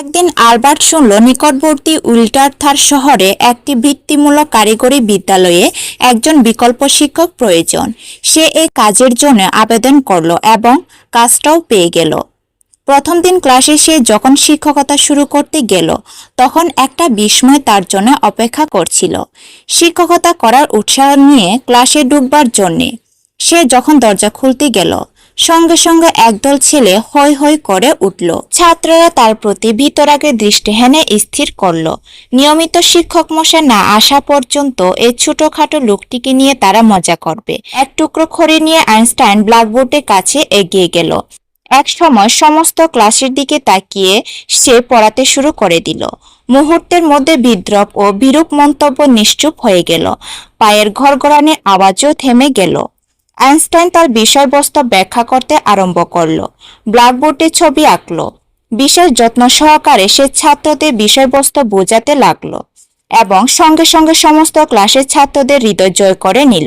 একদিন আলবার্ট শুনল, নিকটবর্তী উইল্টারথার শহরে একটি বৃত্তিমূলক কারিগরি বিদ্যালয়ে একজন বিকল্প শিক্ষক প্রয়োজন। সে এই কাজের জন্য আবেদন করল এবং কাজটাও পেয়ে গেল। প্রথম দিন ক্লাসে সে যখন শিক্ষকতা শুরু করতে গেল, তখন একটা বিস্ময় তার জন্য অপেক্ষা করছিল। শিক্ষকতা করার উৎসাহ নিয়ে ক্লাসে ঢুকবার জন্যে সে যখন দরজা খুলতে গেল সঙ্গে সঙ্গে একদল ছেলে হৈ হৈ করে উঠল। ছাত্ররা তার প্রতি ভিতরাগে দৃষ্টি হেনে স্থির করল। নিয়মিত শিক্ষক মশাই না আসা পর্যন্ত এই ছোটখাটো লোকটিকে নিয়ে তারা মজা করবে। এক টুকরো খড়ি নিয়ে আইনস্টাইন ব্ল্যাকবোর্ডের কাছে এগিয়ে গেল। এক সময় সমস্ত ক্লাসের দিকে তাকিয়ে সে পড়াতে শুরু করে দিল। মুহূর্তের মধ্যে বিদ্রপ ও বিরূপ মন্তব্য নিশ্চুপ হয়ে গেল। পায়ের ঘরঘরানি আওয়াজও থেমে গেল। আইনস্টাইন তার বিষয়বস্তু ব্যাখ্যা করতে আরম্ভ করল। ব্ল্যাকবোর্ডে ছবি আঁকল। বিশেষ যত্ন সহকারে সে ছাত্রদের বিষয়বস্তু বোঝাতে লাগল এবং সঙ্গে সঙ্গে সমস্ত ক্লাসের ছাত্রদের হৃদয় জয় করে নিল।